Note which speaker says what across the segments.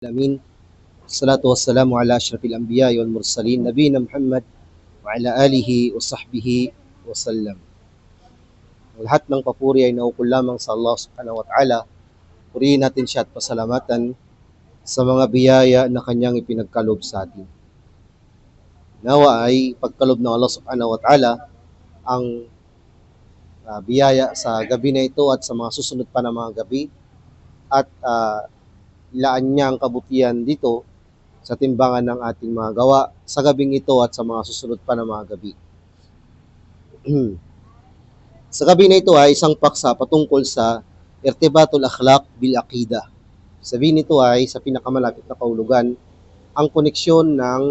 Speaker 1: العالمين الصلاة والسلام على أشرف الأنبياء والمرسلين نبينا محمد وعلى آله وصحبه وسلم Ang lahat ng papuri ay naukol lamang sa Allah subhanahu wa ta'ala. Purihin natin siya at pasalamatan sa mga biyaya na kanyang ipinagkalob sa atin. Nawa ay pagkalob ng Allah subhanahu wa ta'ala ang ah, biyaya sa gabi na ito at sa mga susunod pa na mga gabi at ah, ilaan niya ang kabutihan dito sa timbangan ng ating mga gawa sa gabing ito at sa mga susunod pa na mga gabi. sa gabi na ito ay isang paksa patungkol sa irtibatul akhlaq bil aqida. Sabihin nito ay sa pinakamalapit na kaulugan ang koneksyon ng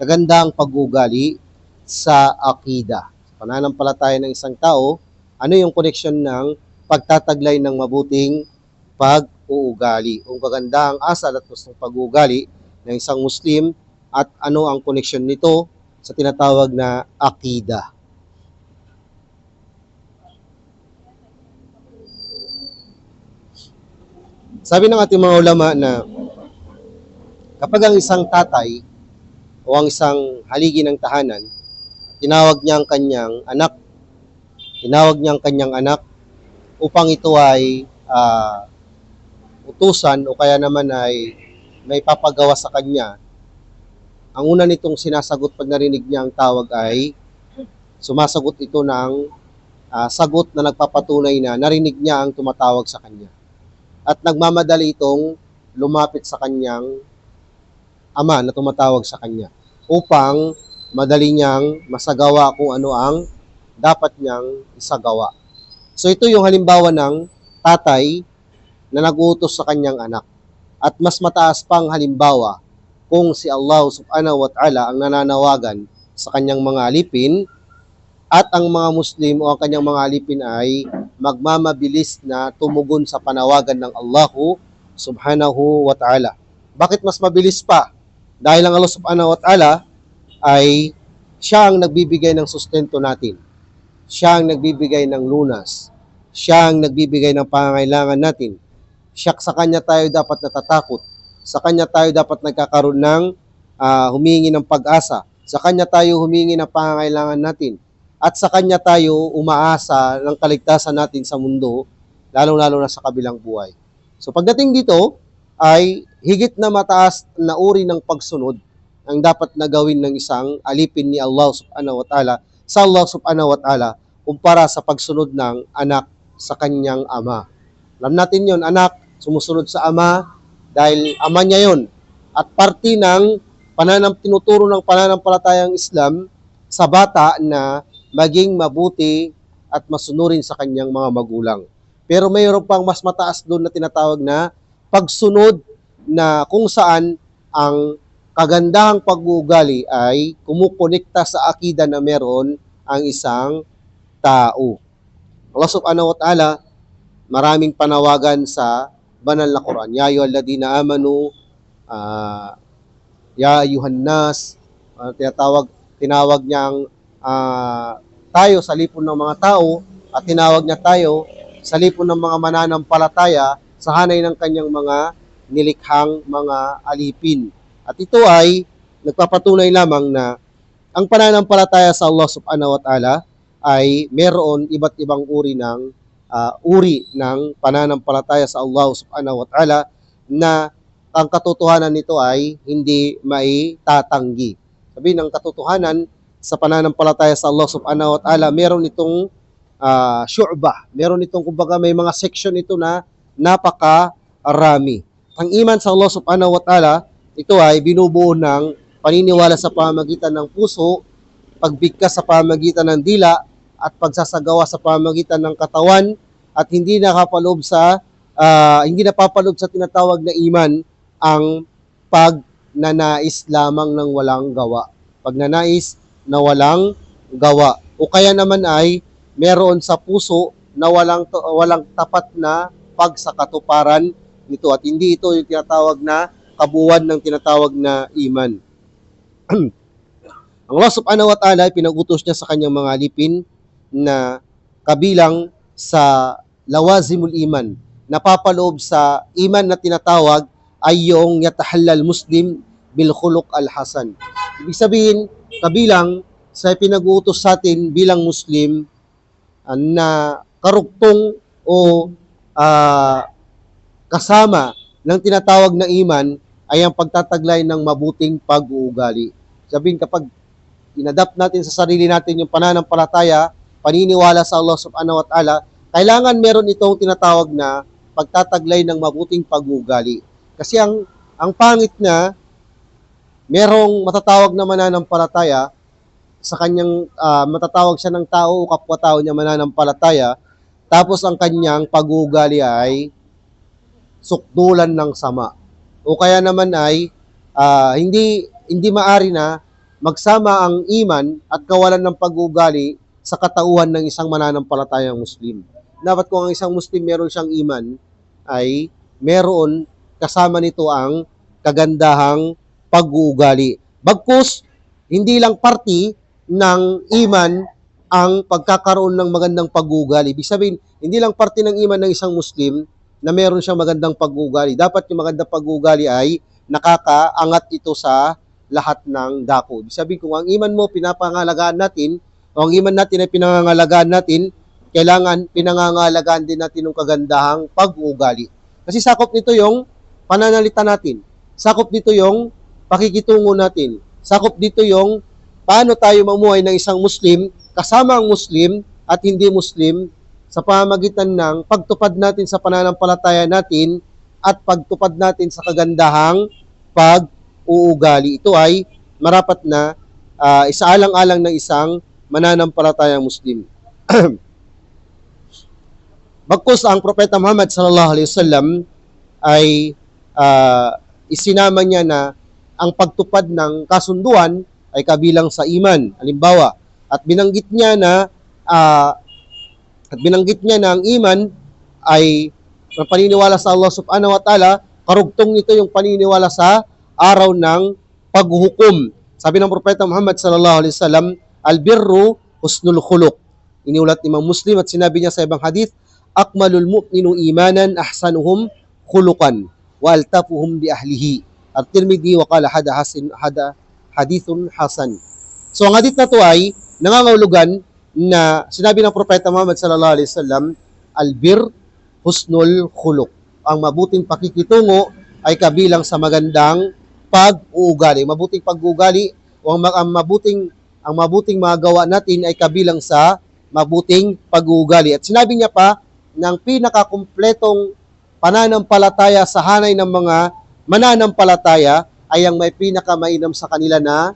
Speaker 1: kagandang pag-uugali sa akida. Pananampalataya ng isang tao, ano yung koneksyon ng pagtataglay ng mabuting pag-uugali. Ang kagandang asal at gustong pag-uugali ng isang Muslim at ano ang koneksyon nito sa tinatawag na akida. Sabi ng ating mga ulama na kapag ang isang tatay o ang isang haligi ng tahanan, tinawag niya ang kanyang anak, tinawag niya ang kanyang anak upang ito ay ah, utusan o kaya naman ay may papagawa sa kanya, ang una nitong sinasagot pag narinig niya ang tawag ay sumasagot ito ng ah, sagot na nagpapatunay na narinig niya ang tumatawag sa kanya. At nagmamadali itong lumapit sa kanyang ama na tumatawag sa kanya upang madali niyang masagawa kung ano ang dapat niyang isagawa. So ito yung halimbawa ng tatay na nagutos sa kanyang anak. At mas mataas pang halimbawa kung si Allah subhanahu wa ta'ala ang nananawagan sa kanyang mga alipin at ang mga Muslim o ang kanyang mga alipin ay magmamabilis na tumugon sa panawagan ng Allahu subhanahu wa ta'ala. Bakit mas mabilis pa? Dahil ang Allah subhanahu wa ta'ala ay siya ang nagbibigay ng sustento natin. Siya ang nagbibigay ng lunas. Siya ang nagbibigay ng pangangailangan natin. Siya sa kanya tayo dapat natatakot. Sa kanya tayo dapat nagkakaroon ng ah, humingi ng pag-asa. Sa kanya tayo humingi ng pangangailangan natin. At sa kanya tayo umaasa ng kaligtasan natin sa mundo, lalong-lalo na sa kabilang buhay. So pagdating dito, ay higit na mataas na uri ng pagsunod ang dapat na gawin ng isang alipin ni Allah subhanahu wa ta'ala sa Allah subhanahu wa ta'ala kumpara sa pagsunod ng anak sa kanyang ama. Alam natin yon anak, sumusunod sa ama dahil ama niya yon At parte ng pananam, tinuturo ng pananampalatayang Islam sa bata na maging mabuti at masunurin sa kanyang mga magulang. Pero mayroon pang mas mataas doon na tinatawag na pagsunod na kung saan ang kagandahang pag-uugali ay kumukonekta sa akida na meron ang isang tao. Allah subhanahu wa ta'ala, maraming panawagan sa banal na Quran. Ya ayyuhalladhina amanu, ah, ya ayuhan nas, ah, tinatawag, tinawag niyang ah, tayo sa lipon ng mga tao at tinawag niya tayo sa lipon ng mga mananampalataya sa hanay ng kanyang mga nilikhang mga alipin. At ito ay nagpapatunay lamang na ang pananampalataya sa Allah subhanahu wa ta'ala ay meron iba't ibang uri ng ah, uri ng pananampalataya sa Allah subhanahu wa ta'ala na ang katotohanan nito ay hindi maitatanggi. Sabi ng katotohanan sa pananampalataya sa Allah subhanahu wa ta'ala, meron itong ah, syu'ba. Meron itong, kumbaga, may mga section ito na napakarami. Ang iman sa Allah subhanahu wa ta'ala, ito ay binubuo ng paniniwala sa pamagitan ng puso, pagbigkas sa pamagitan ng dila, at pagsasagawa sa pamagitan ng katawan, at hindi nakapaloob sa, ah, hindi napapaloob sa tinatawag na iman ang pagnanais lamang ng walang gawa. Pagnanais na walang gawa. O kaya naman ay meron sa puso na walang walang tapat na pagsakatuparan nito at hindi ito yung tinatawag na kabuuan ng tinatawag na iman. Ang Allah subhanahu wa ta'ala ay pinagutos niya sa kanyang mga alipin na kabilang sa lawazimul iman, napapaloob sa iman na tinatawag ay yung yatahallal muslim bil khuluq al hasan. Ibig sabihin, kabilang sa pinag-uutos sa atin bilang Muslim ah, na karugtong o ah, kasama ng tinatawag na iman ay ang pagtataglay ng mabuting pag-uugali. Sabihin kapag inadapt natin sa sarili natin yung pananampalataya, paniniwala sa Allah subhanahu wa ta'ala, kailangan meron itong tinatawag na pagtataglay ng mabuting pag-uugali. Kasi ang ang pangit na merong matatawag na mananampalataya sa kanyang ah, matatawag siya ng tao o kapwa-tao niya mananampalataya tapos ang kanyang pag-uugali ay sukdulan ng sama. O kaya naman ay ah, hindi hindi maari na magsama ang iman at kawalan ng pag-uugali sa katauhan ng isang mananampalatayang Muslim. Dapat kung ang isang Muslim meron siyang iman ay meron kasama nito ang kagandahang pag-uugali. Bagkus, hindi lang party ng iman ang pagkakaroon ng magandang pag-uugali. Ibig sabihin, hindi lang parte ng iman ng isang Muslim na meron siyang magandang pag-uugali. Dapat yung magandang pag-uugali ay nakakaangat ito sa lahat ng dako. Ibig sabihin, kung ang iman mo pinapangalagaan natin, o ang iman natin ay pinangangalagaan natin, kailangan pinangangalagaan din natin ng kagandahang pag-uugali. Kasi sakop nito yung pananalita natin. Sakop dito yung pakikitungo natin. Sakop dito yung paano tayo mamuhay ng isang Muslim kasama ang Muslim at hindi Muslim sa pamamagitan ng pagtupad natin sa pananampalataya natin at pagtupad natin sa kagandahang pag-uugali. Ito ay marapat na uh, isaalang-alang ng isang mananampalatayang Muslim. Bagkus ang Propeta Muhammad sallallahu alaihi wasallam ay uh, isinama niya na ang pagtupad ng kasunduan ay kabilang sa iman. Halimbawa, at binanggit niya na uh, at binanggit niya na ang iman ay paniniwala sa Allah subhanahu wa ta'ala, karugtong nito yung paniniwala sa araw ng paghuhukom. Sabi ng Propeta Muhammad sallallahu alaihi wasallam, albirru husnul khuluq. Iniulat ni Imam Muslim at sinabi niya sa ibang hadith, akmalul mu'minu imanan ahsanuhum khuluqan wa altafuhum bi ahlihi. At Tirmidhi wa qala hada hasin hada hadithun hasan. So ang hadith na to ay nangangahulugan na sinabi ng propeta Muhammad sallallahu alaihi wasallam, albir husnul khuluq. Ang mabuting pakikitungo ay kabilang sa magandang pag-uugali. Mabuting pag-uugali o ang, mabuting ang mabuting magawa natin ay kabilang sa mabuting pag-uugali. At sinabi niya pa ng pinakakumpletong pananampalataya sa hanay ng mga mananampalataya ay ang may pinakamainam sa kanila na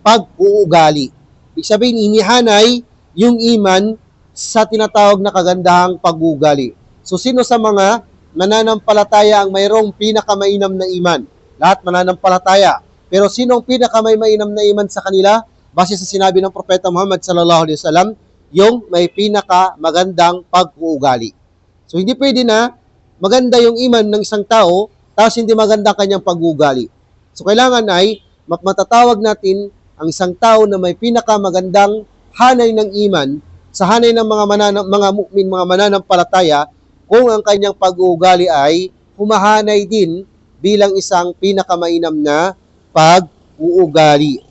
Speaker 1: pag-uugali. Ibig sabihin, inihanay yung iman sa tinatawag na kagandahang pag-uugali. So, sino sa mga mananampalataya ang mayroong pinakamainam na iman? Lahat mananampalataya. Pero sino ang pinakamainam na iman sa kanila? Base sa sinabi ng Propeta Muhammad sallallahu alaihi wasallam, yung may pinaka magandang pag-uugali. So, hindi pwede na maganda yung iman ng isang tao, tapos hindi maganda kanyang pag-uugali. So, kailangan ay matatawag natin ang isang tao na may pinakamagandang hanay ng iman sa hanay ng mga mananam, mga mu'min, mga mananampalataya kung ang kanyang pag-uugali ay humahanay din bilang isang pinakamainam na pag-uugali.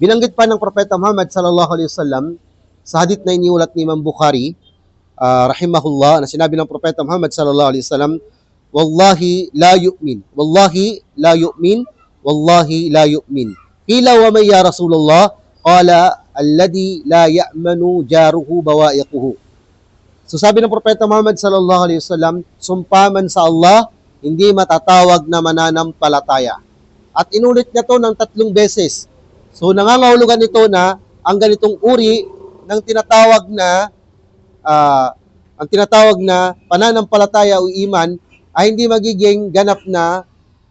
Speaker 1: Binanggit pa ng Propeta Muhammad sallallahu alaihi wasallam sa hadith na iniulat ni Imam Bukhari uh, rahimahullah na sinabi ng Propeta Muhammad sallallahu alaihi wasallam wallahi la yu'min wallahi la yu'min wallahi la yu'min Kila wa may ya Rasulullah, qala alladhi la ya'manu jaruhu bawa'iquhu. So sabi ng Propeta Muhammad sallallahu alaihi wasallam, sumpaman sa Allah, hindi matatawag na mananampalataya. At inulit niya to ng tatlong beses. So nangangahulugan ito na ang ganitong uri ng tinatawag na uh, ang tinatawag na pananampalataya o iman ay hindi magiging ganap na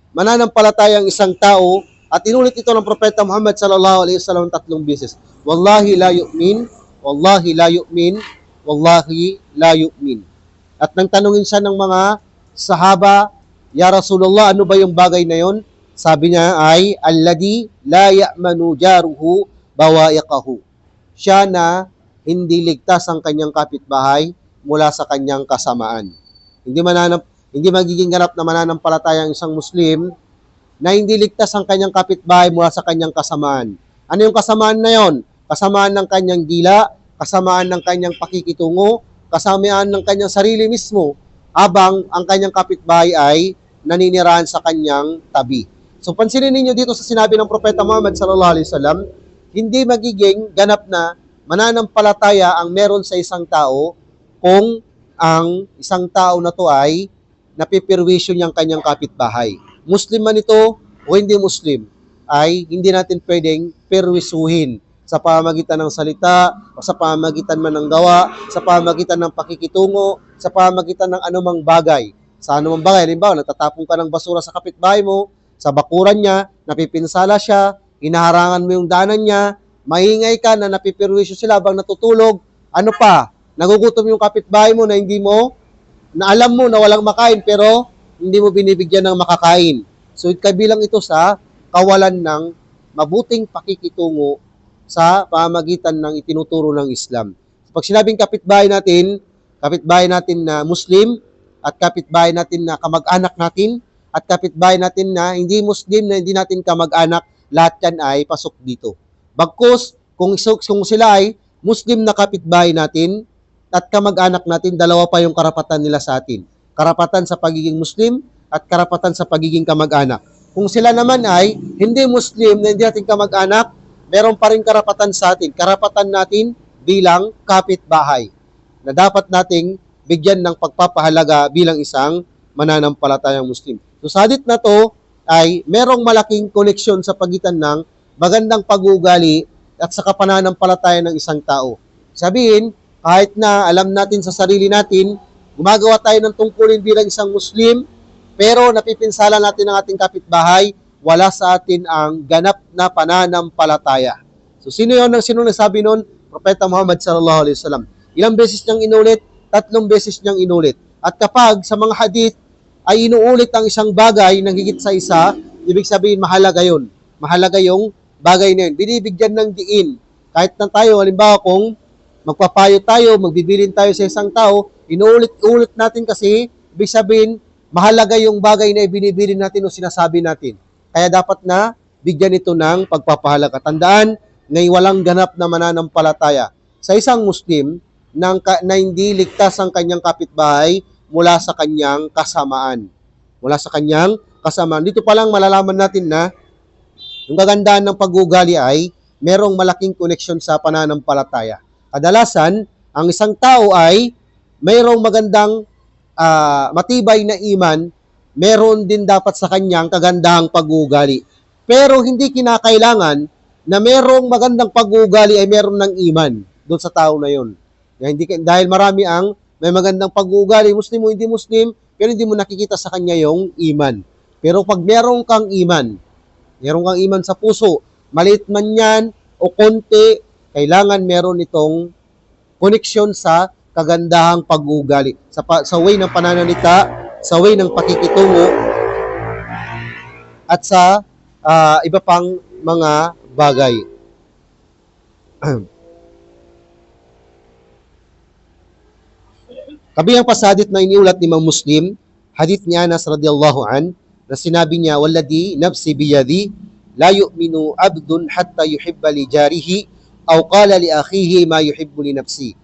Speaker 1: mananampalataya ang isang tao at inulit ito ng Propeta Muhammad sallallahu alaihi wasallam tatlong beses. Wallahi la yu'min, wallahi la yu'min, wallahi la yu'min. At nang tanungin siya ng mga sahaba, Ya Rasulullah, ano ba yung bagay na yon? Sabi niya ay, Alladhi la ya'manu jaruhu bawa'iqahu. Siya na hindi ligtas ang kanyang kapitbahay mula sa kanyang kasamaan. Hindi mananap hindi magiging ganap na mananampalataya ang isang Muslim na hindi ligtas ang kanyang kapitbahay mula sa kanyang kasamaan. Ano yung kasamaan na yon? Kasamaan ng kanyang dila, kasamaan ng kanyang pakikitungo, kasamaan ng kanyang sarili mismo, habang ang kanyang kapitbahay ay naninirahan sa kanyang tabi. So pansinin ninyo dito sa sinabi ng Propeta Muhammad sallallahu alaihi wasallam, hindi magiging ganap na mananampalataya ang meron sa isang tao kung ang isang tao na to ay napipirwisyo niyang kanyang kapitbahay. Muslim man ito o hindi Muslim, ay hindi natin pwedeng perwisuhin sa pamagitan ng salita, o sa pamagitan man ng gawa, sa pamagitan ng pakikitungo, sa pamagitan ng anumang bagay. Sa anumang bagay, halimbawa, natatapon ka ng basura sa kapitbahay mo, sa bakuran niya, napipinsala siya, inaharangan mo yung daanan niya, maingay ka na napipirwisyo sila habang natutulog, ano pa, nagugutom yung kapitbahay mo na hindi mo, na alam mo na walang makain pero hindi mo binibigyan ng makakain. So kabilang ito sa kawalan ng mabuting pakikitungo sa pamagitan ng itinuturo ng Islam. Pag sinabing kapitbahay natin, kapitbahay natin na Muslim at kapitbahay natin na kamag-anak natin at kapitbahay natin na hindi Muslim na hindi natin kamag-anak, lahat yan ay pasok dito. Bagkus, kung, kung sila ay Muslim na kapitbahay natin at kamag-anak natin, dalawa pa yung karapatan nila sa atin. Karapatan sa pagiging Muslim at karapatan sa pagiging kamag-anak. Kung sila naman ay hindi Muslim na hindi natin kamag-anak, meron pa rin karapatan sa atin. Karapatan natin bilang kapitbahay na dapat nating bigyan ng pagpapahalaga bilang isang mananampalatayang Muslim. So sa hadith na to ay merong malaking koneksyon sa pagitan ng magandang pag-uugali at sa kapananampalataya ng isang tao. Sabihin, kahit na alam natin sa sarili natin, gumagawa tayo ng tungkulin bilang isang Muslim, pero napipinsala natin ang ating kapitbahay, wala sa atin ang ganap na pananampalataya. So sino yon ang sino nagsabi noon? Propeta Muhammad sallallahu alaihi wasallam. Ilang beses niyang inulit? Tatlong beses niyang inulit. At kapag sa mga hadith ay inuulit ang isang bagay ng higit sa isa, ibig sabihin mahalaga yon. Mahalaga yung bagay na yun. Binibigyan ng diin. Kahit na tayo, halimbawa kung magpapayo tayo, magbibilin tayo sa isang tao, inuulit-ulit natin kasi, ibig sabihin, mahalaga yung bagay na ibinibilin natin o sinasabi natin. Kaya dapat na bigyan ito ng pagpapahalaga. Tandaan, ngay walang ganap na mananampalataya sa isang Muslim na, na hindi ligtas ang kanyang kapitbahay mula sa kanyang kasamaan. Mula sa kanyang kasamaan. Dito pa lang malalaman natin na yung kagandahan ng pag-ugali ay merong malaking koneksyon sa pananampalataya. Kadalasan, ang isang tao ay mayroong magandang uh, matibay na iman, meron din dapat sa kanyang kagandahang pag-ugali. Pero hindi kinakailangan na merong magandang pag-uugali ay meron ng iman doon sa tao na yon. Hindi, dahil marami ang may magandang pag-uugali, Muslim o hindi Muslim, pero hindi mo nakikita sa kanya yung iman. Pero pag meron kang iman, meron kang iman sa puso, maliit man yan o konti, kailangan meron itong koneksyon sa kagandahang pag-uugali. Sa, sa way ng pananalita, sa way ng pakikitungo, at sa uh, iba pang mga bagay. Kabihang pasadit na iniulat ni Imam Muslim, hadith ni Anas radiyallahu an, na sinabi niya, Walladhi nafsi biyadi, la yu'minu abdun hatta yuhibba li jarihi, aw qala li akhihi ma yuhibbu li nafsi.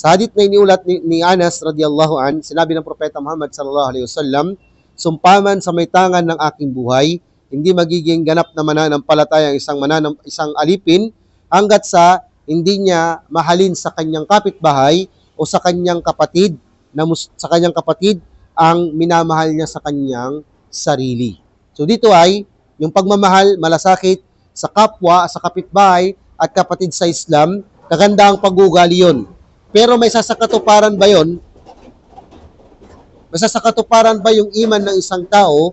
Speaker 1: Sa hadith na iniulat ni, ni Anas radiyallahu an, sinabi ng Propeta Muhammad sallallahu alaihi wasallam, sumpaman sa may tangan ng aking buhay, hindi magiging ganap na mananampalataya ang isang mananam, isang alipin hanggat sa hindi niya mahalin sa kanyang kapitbahay o sa kanyang kapatid na sa kanyang kapatid ang minamahal niya sa kanyang sarili. So dito ay yung pagmamahal malasakit sa kapwa, sa kapitbahay at kapatid sa Islam, kaganda ang pag-ugali yun. Pero may sasakatuparan ba yon? May sasakatuparan ba yung iman ng isang tao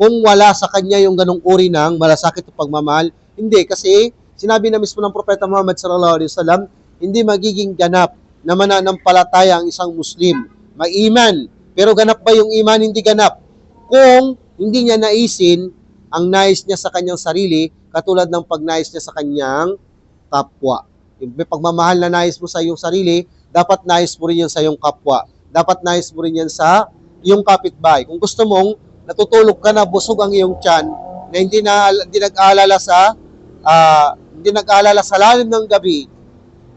Speaker 1: kung wala sa kanya yung ganong uri ng malasakit o pagmamahal. Hindi, kasi sinabi na mismo ng Propeta Muhammad sallallahu alaihi wasallam, hindi magiging ganap na mananampalataya ang isang Muslim. May iman, pero ganap ba yung iman? Hindi ganap. Kung hindi niya naisin ang nais niya sa kanyang sarili, katulad ng pagnais niya sa kanyang kapwa. Yung pagmamahal na nais mo sa iyong sarili, dapat nais mo rin yan sa iyong kapwa. Dapat nais mo rin yan sa iyong kapitbahay. Kung gusto mong natutulog ka na busog ang iyong tiyan, na hindi na hindi nag-aalala sa ah, hindi nag-aalala sa lalim ng gabi,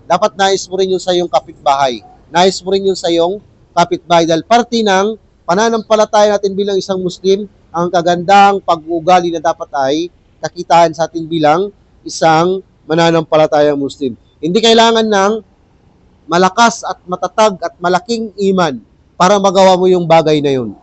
Speaker 1: dapat nais mo rin yun sa iyong kapitbahay. Nais mo rin yun sa iyong kapitbahay dahil parte ng pananampalataya natin bilang isang Muslim, ang kagandang pag-uugali na dapat ay kakitaan sa atin bilang isang mananampalatayang Muslim. Hindi kailangan ng malakas at matatag at malaking iman para magawa mo yung bagay na yun.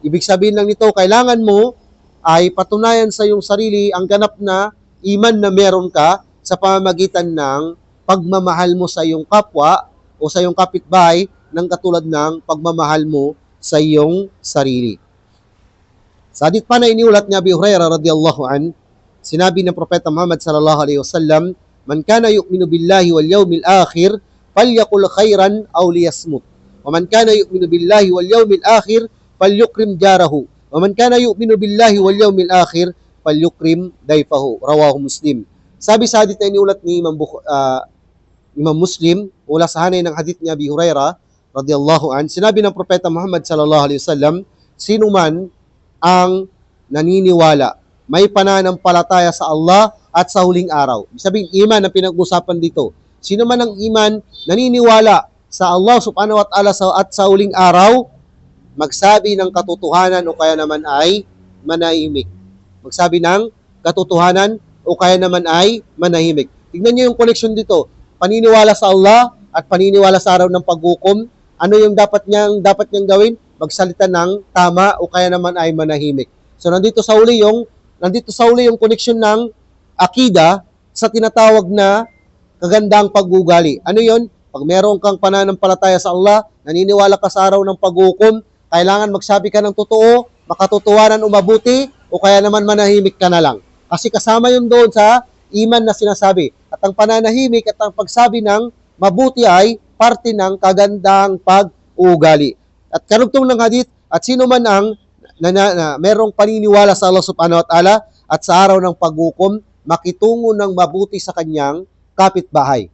Speaker 1: Ibig sabihin lang nito, kailangan mo ay patunayan sa iyong sarili ang ganap na iman na meron ka sa pamamagitan ng pagmamahal mo sa iyong kapwa o sa iyong kapitbahay ng katulad ng pagmamahal mo sa iyong sarili. Sa hadith pa na iniulat ni Abi Hurairah radhiyallahu an, sinabi ng Propeta Muhammad sallallahu alaihi wasallam, "Man kana yu'minu billahi wal yawmil akhir, falyakul khairan aw liyasmut. Wa man kana yu'minu billahi wal yawmil akhir, falyukrim jarahu. Wa man kana yu'minu billahi wal yawmil akhir, falyukrim dayfahu." Rawahu Muslim. Sabi sa hadith na iniulat ni Imam Bukh- ah, Imam Muslim, mula sa hanay ng hadith ni Abi Hurairah radhiyallahu an, sinabi ng Propeta Muhammad sallallahu alaihi wasallam, sino man ang naniniwala, may pananampalataya sa Allah at sa huling araw. Sabihin, iman ang pinag-usapan dito. Sino man ang iman, naniniwala sa Allah subhanahu wa ta'ala at sa huling araw, magsabi ng katotohanan o kaya naman ay manahimik. Magsabi ng katotohanan o kaya naman ay manahimik. Tignan niyo yung connection dito. Paniniwala sa Allah at paniniwala sa araw ng paghukom. Ano yung dapat niyang dapat niyang gawin? Magsalita ng tama o kaya naman ay manahimik. So nandito sa uli yung nandito sa uli yung connection ng akida sa tinatawag na kagandang pag-ugali. Ano yon? Pag meron kang pananampalataya sa Allah, naniniwala ka sa araw ng paghukom, kailangan magsabi ka ng totoo, makatotohanan o mabuti, o kaya naman manahimik ka na lang. Kasi kasama yun doon sa iman na sinasabi. At ang pananahimik at ang pagsabi ng mabuti ay parte ng kagandang pag-uugali. At karugtong ng hadith, at sino man ang na, na, na merong paniniwala sa Allah subhanahu wa ta'ala at sa araw ng paghukom, makitungo ng mabuti sa kanyang kapitbahay.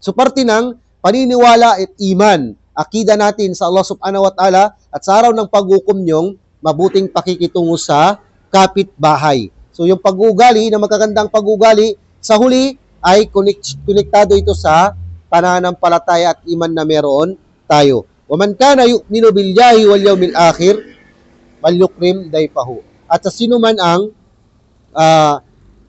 Speaker 1: So parte ng paniniwala at iman, akida natin sa Allah subhanahu wa ta'ala at sa araw ng paghukom niyong mabuting pakikitungo sa kapitbahay. So yung pag-ugali na magagandang pag-ugali, sa huli ay konektado ito sa pananampalataya at iman na meron tayo. Waman kana yu'minu billahi wal yawmil akhir, falyukrim dayfahu. At sa sino man ang ah,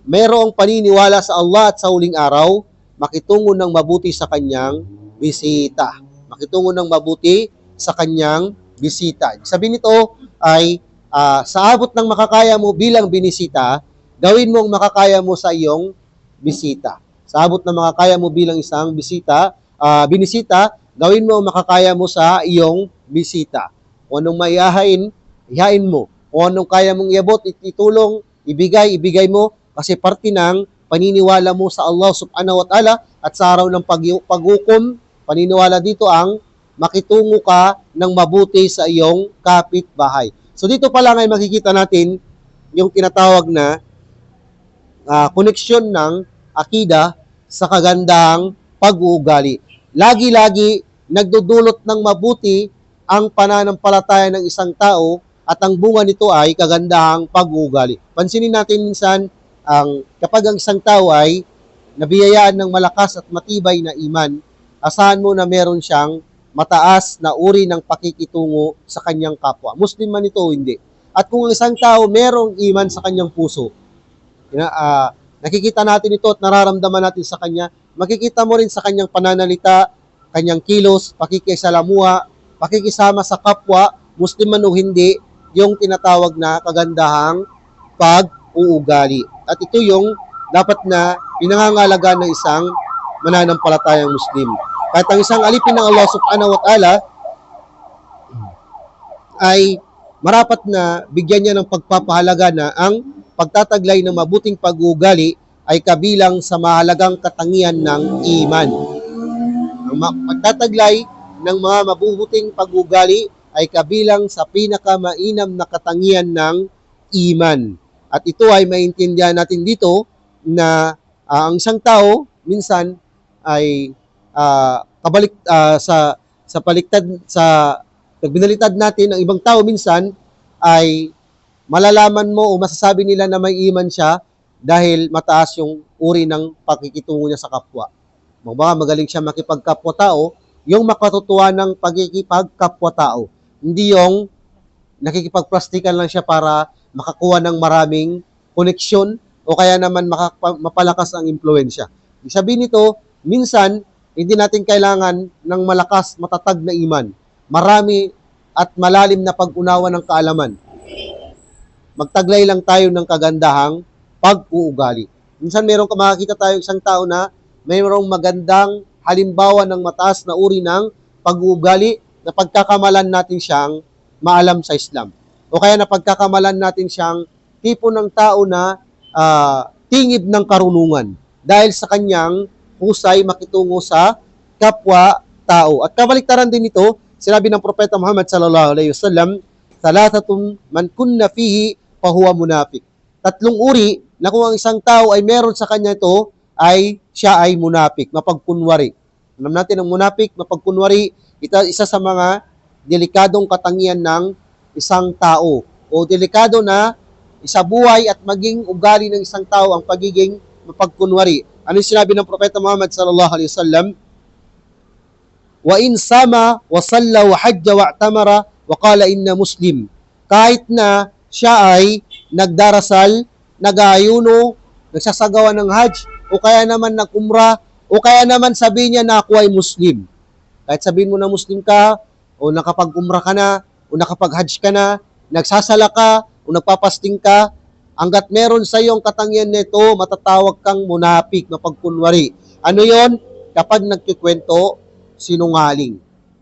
Speaker 1: mayroong paniniwala sa Allah at sa huling araw, makitungo ng mabuti sa kanyang bisita. Makitungo ng mabuti sa kanyang bisita. Sabihin nito ay ah, sa abot ng makakaya mo bilang binisita, gawin mo ang makakaya mo sa iyong bisita. Sa abot ng makakaya mo bilang isang bisita, ah, binisita, gawin mo ang makakaya mo sa iyong bisita. Kung anong maihahain, ihain mo. Kung anong kaya mong iabot, it- itulong, ibigay, ibigay mo kasi parte ng paniniwala mo sa Allah subhanahu wa ta'ala at sa araw ng pag- paghukom, paniniwala dito ang makitungo ka ng mabuti sa iyong kapitbahay. So dito pa lang ay makikita natin yung tinatawag na ah, koneksyon ng akida sa kagandang pag-uugali. Lagi-lagi nagdudulot ng mabuti ang pananampalataya ng isang tao at ang bunga nito ay kagandahang pag-uugali. Pansinin natin minsan ang kapag ang isang tao ay nabiyayaan ng malakas at matibay na iman, asahan mo na meron siyang mataas na uri ng pakikitungo sa kanyang kapwa. Muslim man ito o hindi. At kung ang isang tao merong iman sa kanyang puso, ah, nakikita natin ito at nararamdaman natin sa kanya, makikita mo rin sa kanyang pananalita, kanyang kilos, pakikisalamuha, pakikisama sa kapwa, Muslim man o hindi, yung tinatawag na kagandahang pag-uugali. At ito yung dapat na pinangangalaga ng isang mananampalatayang Muslim. Kahit ang isang alipin ng Allah subhanahu wa ta'ala ay marapat na bigyan niya ng pagpapahalaga na ang pagtataglay ng mabuting pag-uugali ay kabilang sa mahalagang katangian ng iman. Ang pagtataglay ng mga mabubuting pag-uugali ay kabilang sa pinakamainam na katangian ng iman. At ito ay maintindihan natin dito na ah, ang isang tao minsan ay ah, kabalik ah, sa sa paliktad sa Pag binalitad natin, ang ibang tao minsan ay malalaman mo o masasabi nila na may iman siya dahil mataas yung uri ng pakikitungo niya sa kapwa. Mga magaling siya makipagkapwa-tao, yung makatutuwa ng pagkikipagkapwa-tao. Hindi yung nakikipagplastikan lang siya para makakuha ng maraming koneksyon o kaya naman mapalakas ang impluensya. Ibig sabihin nito, minsan, hindi natin kailangan ng malakas, matatag na iman. Marami at malalim na pag-unawa ng kaalaman. Magtaglay lang tayo ng kagandahang pag-uugali. Minsan meron ka makakita tayo isang tao na mayroong magandang halimbawa ng mataas na uri ng pag-uugali na pagkakamalan natin siyang maalam sa Islam. O kaya na pagkakamalan natin siyang tipo ng tao na ah, tingib ng karunungan dahil sa kanyang husay makitungo sa kapwa-tao. At kabaliktaran din ito, sinabi ng Propeta Muhammad sallallahu alaihi wasallam, "Thalathatun man kunna fihi fahuwa munafiq." Tatlong uri na kung ang isang tao ay meron sa kanya ito, ay siya ay munapik, mapagkunwari. Alam natin ang munapik, mapagkunwari, ito isa sa mga delikadong katangian ng isang tao o delikado na isa buhay at maging ugali ng isang tao ang pagiging mapagkunwari. Ano sinabi ng Propeta Muhammad sallallahu alaihi wasallam? Wa in sama wa salla wa hajja wa tamara wa qala inna muslim. Kahit na siya ay nagdarasal, nag-aayuno, nagsasagawa ng hajj, o kaya naman nag-umrah, o kaya naman sabihin niya na ako ay Muslim. Kahit sabihin mo na Muslim ka, o nakapag-umrah ka na, o nakapag-hajj ka na, nagsasala ka, o nagpapasting ka, hanggat meron sa iyong katangian nito, matatawag kang munapik, mapagkunwari. Ano yon? Kapag nagkikwento, sinungaling.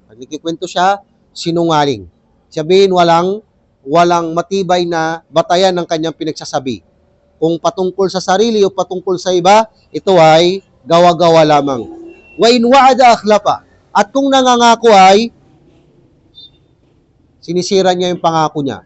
Speaker 1: Pag nagkikwento siya, sinungaling. Sabihin, walang walang matibay na batayan ng kanyang pinagsasabi. Kung patungkol sa sarili o patungkol sa iba, ito ay gawa-gawa lamang. Wa in wa'ada akhlafa. At kung nangangako ay sinisira niya yung pangako niya.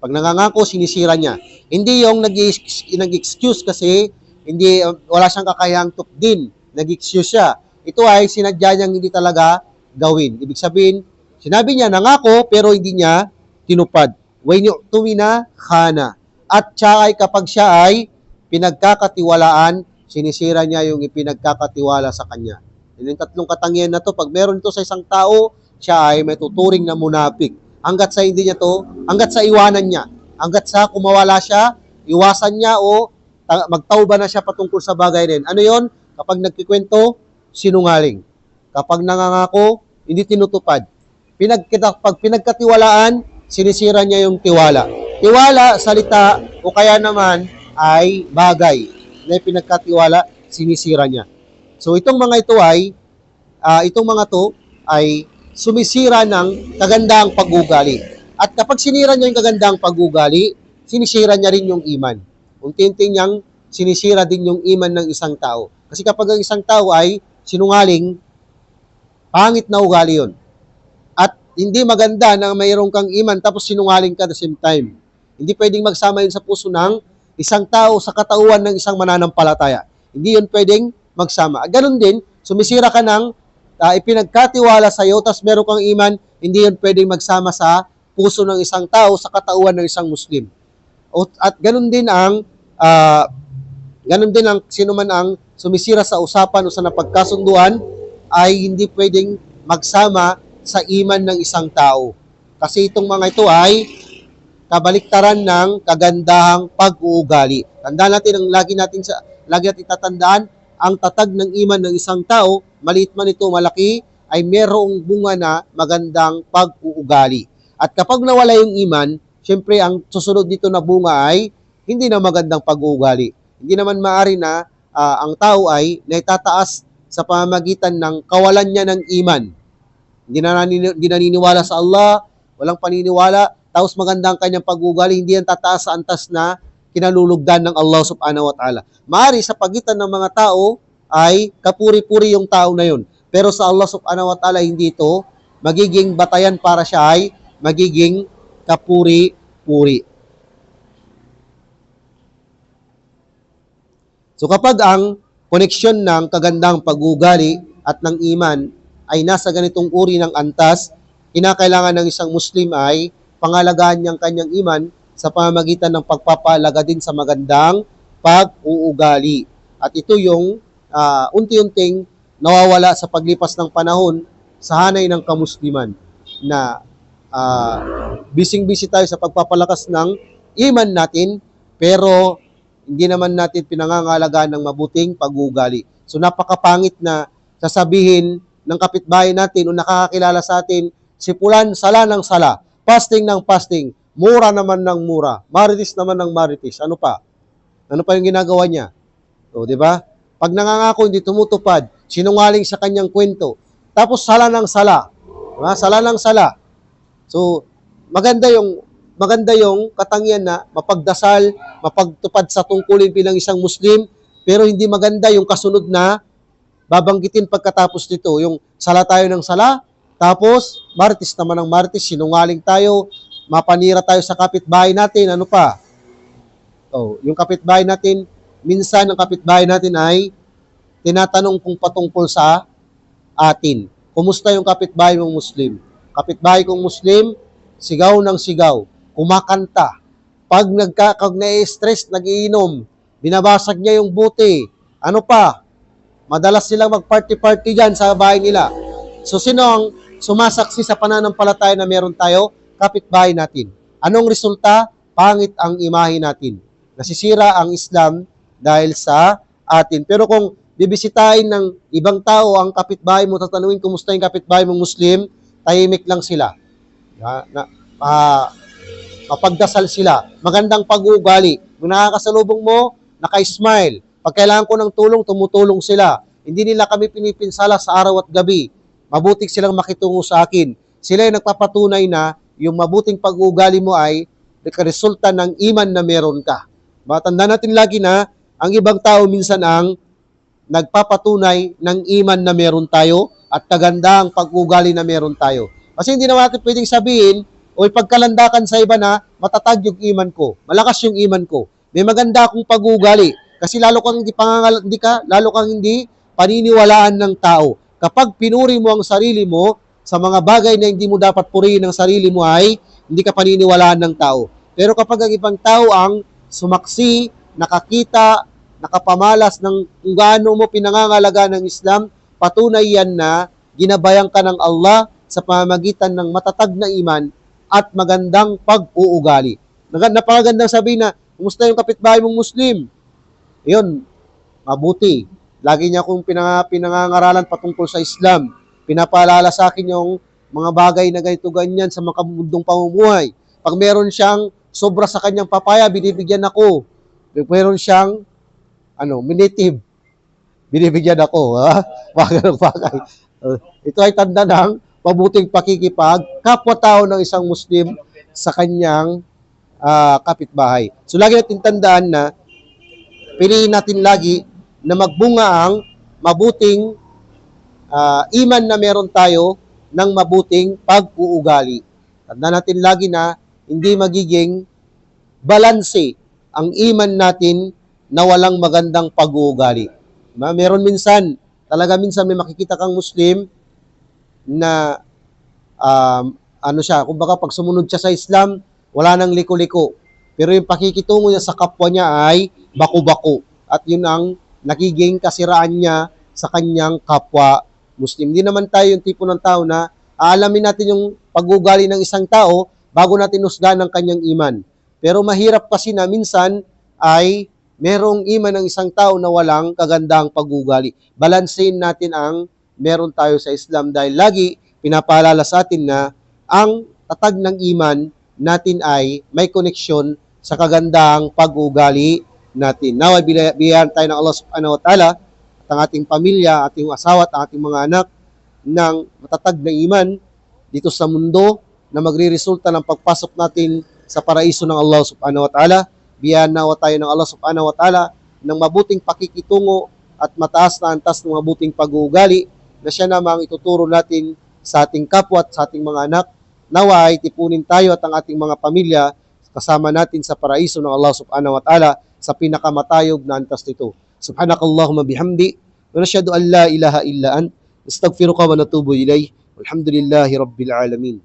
Speaker 1: Pag nangangako, sinisira niya. Hindi yung nag-excuse kasi hindi wala siyang kakayahang tupdin. Nag-excuse siya. Ito ay sinadya niyang hindi talaga gawin. Ibig sabihin, sinabi niya nangako pero hindi niya tinupad. When tumina, khana. At siya ay kapag siya ay pinagkakatiwalaan, sinisira niya yung ipinagkakatiwala sa kanya. Yun yung tatlong katangian na to. Pag meron ito sa isang tao, siya ay may tuturing na munapik. Hanggat sa hindi niya to, hanggat sa iwanan niya, hanggat sa kumawala siya, iwasan niya o ta- magtauba na siya patungkol sa bagay rin. Ano yon? Kapag nagkikwento, sinungaling. Kapag nangangako, hindi tinutupad. Pinagkita, pag pinagkatiwalaan, sinisira niya yung tiwala. Tiwala, salita, o kaya naman ay bagay na pinagkatiwala, sinisira niya. So itong mga ito ay, ah, itong mga to ay sumisira ng kagandahang pag-ugali. At kapag sinira niya yung kagandahang pag-ugali, sinisira niya rin yung iman. Unti-unti niyang sinisira din yung iman ng isang tao. Kasi kapag ang isang tao ay sinungaling, pangit na ugali yon. Hindi maganda na mayroon kang iman tapos sinungaling ka at the same time. Hindi pwedeng magsama yun sa puso ng isang tao sa katauhan ng isang mananampalataya. Hindi yun pwedeng magsama. Ganon din, sumisira ka ng uh, ipinagkatiwala sa iyo, tapos meron kang iman, hindi yun pwedeng magsama sa puso ng isang tao sa katauhan ng isang Muslim. At ganun din ang uh, ganun din ang sino man ang sumisira sa usapan o sa napagkasunduan ay hindi pwedeng magsama sa iman ng isang tao. Kasi itong mga ito ay kabaliktaran ng kagandahang pag-uugali. Tandaan natin ang lagi natin sa lagi natin tatandaan ang tatag ng iman ng isang tao, maliit man ito, malaki, ay merong bunga na magandang pag-uugali. At kapag nawala yung iman, syempre ang susunod dito na bunga ay hindi na magandang pag-uugali. Hindi naman maari na uh, ang tao ay naitataas sa pamamagitan ng kawalan niya ng iman. Hindi na naniniwala sa Allah, walang paniniwala, tapos maganda ang kanyang pag-uugali, hindi yan tataas sa antas na kinalulugdan ng Allah subhanahu wa ta'ala. Maari sa pagitan ng mga tao ay kapuri-puri yung tao na yun. Pero sa Allah subhanahu wa ta'ala hindi ito magiging batayan para siya ay magiging kapuri-puri. So kapag ang koneksyon ng kagandang pag-ugali at ng iman ay nasa ganitong uri ng antas, kinakailangan ng isang Muslim ay pangalagaan niyang kanyang iman sa pamamagitan ng pagpapalaga din sa magandang pag-uugali. At ito yung ah, unti-unting nawawala sa paglipas ng panahon sa hanay ng kamusliman na ah, bising-busy tayo sa pagpapalakas ng iman natin pero hindi naman natin pinangangalagaan ng mabuting pag-uugali. So napakapangit na sasabihin ng kapitbahay natin o nakakakilala sa atin, si Pulan, sala ng sala, fasting ng fasting, mura naman ng mura, maritis naman ng maritis. Ano pa? Ano pa yung ginagawa niya? O, di ba? Pag nangangako, hindi tumutupad, sinungaling sa kanyang kwento. Tapos sala ng sala. Diba? Sala ng sala. So, maganda yung maganda yung katangian na mapagdasal, mapagtupad sa tungkulin bilang isang Muslim, pero hindi maganda yung kasunod na babanggitin pagkatapos nito, yung sala tayo ng sala, tapos martis naman ng martis, sinungaling tayo, mapanira tayo sa kapitbahay natin, ano pa? Oh, yung kapitbahay natin, minsan ang kapitbahay natin ay tinatanong kung patungkol sa atin. Kumusta yung kapitbahay mong Muslim? Kapitbahay kong Muslim, sigaw ng sigaw, kumakanta. Pag nagka, pag na-stress, nagiinom, binabasag niya yung buti. Ano pa? Madalas silang mag-party-party dyan sa bahay nila. So, sino ang sumasaksi sa pananampalataya na meron tayo? Kapitbahay natin. Anong resulta? Pangit ang imahe natin. Nasisira ang Islam dahil sa atin. Pero kung bibisitahin ng ibang tao ang kapitbahay mo, tatanungin kumusta yung kapitbahay mong Muslim, tahimik lang sila. Na, na, ah, mapagdasal sila. Magandang pag-uugali. Kung nakakasalubong mo, naka-smile. Pag kailangan ko ng tulong, tumutulong sila. Hindi nila kami pinipinsala sa araw at gabi. Mabuting silang makitungo sa akin. Sila yung nagpapatunay na yung mabuting pag-uugali mo ay resulta ng iman na meron ka. Matanda natin lagi na ang ibang tao minsan ang nagpapatunay ng iman na meron tayo at kagandang pag-ugali na meron tayo. Kasi hindi naman natin pwedeng sabihin o ipagkalandakan sa iba na matatag yung iman ko, malakas yung iman ko, may maganda akong pag-ugali. Kasi lalo kang hindi pangangal, hindi ka, lalo kang hindi paniniwalaan ng tao. Kapag pinuri mo ang sarili mo sa mga bagay na hindi mo dapat purihin ng sarili mo ay hindi ka paniniwalaan ng tao. Pero kapag ang ibang tao ang sumaksi, nakakita, nakapamalas ng kung gaano mo pinangangalaga ng Islam, patunay yan na ginabayan ka ng Allah sa pamamagitan ng matatag na iman at magandang pag-uugali. Napakagandang sabihin na, kumusta yung kapitbahay mong Muslim? Yun, mabuti. Lagi niya akong pinang, pinangangaralan patungkol sa Islam. Pinapaalala sa akin yung mga bagay na ganito ganyan sa mga kabundong pamumuhay. Pag meron siyang sobra sa kanyang papaya, binibigyan ako. Pag meron siyang ano, minative, binibigyan ako. Ha? Mga bagay. Uh, ito ay tanda ng mabuting pakikipag, kapwa-tao ng isang Muslim sa kanyang ah, kapitbahay. So lagi natin tandaan na piliin natin lagi na magbunga ang mabuting ah, iman na meron tayo ng mabuting pag-uugali. Tandaan natin lagi na hindi magiging balanse ang iman natin na walang magandang pag-uugali. Ma- Meron minsan, talaga minsan may makikita kang Muslim na um, ano siya, kumbaga pag sumunod siya sa Islam, wala nang liko-liko. Pero yung pakikitungo niya sa kapwa niya ay baku-bako. At yun ang nagiging kasiraan niya sa kanyang kapwa Muslim. Hindi naman tayo yung tipo ng tao na aalamin natin yung pag-ugali ng isang tao bago natin husgahan ang kanyang iman. Pero mahirap kasi na minsan ay merong iman ng isang tao na walang kagandang pag-ugali. Balansein natin ang meron tayo sa Islam dahil lagi pinapaalala sa atin na ang tatag ng iman natin ay may koneksyon sa kagandang pag-ugali natin. Naway biyahan tayo ng Allah subhanahu wa ta'ala at ang ating pamilya, ating asawa at ating mga anak ng matatag na iman dito sa mundo na magre-resulta ng pagpasok natin sa paraiso ng Allah subhanahu wa ta'ala. Biyahan nawa tayo ng Allah subhanahu wa ta'ala ng mabuting pakikitungo at mataas na antas ng mabuting pag-uugali na siya namang ituturo natin sa ating kapwa at sa ating mga anak. Naway, tipunin tayo at ang ating mga pamilya kasama natin sa paraiso ng Allah subhanahu wa ta'ala sa pinakamatayog na antas nito. Subhanakallahumma bihamdi wa nashhadu an la ilaha illa ant astaghfiruka wa natubu ilayh. Alhamdulillahi Rabbil Alamin.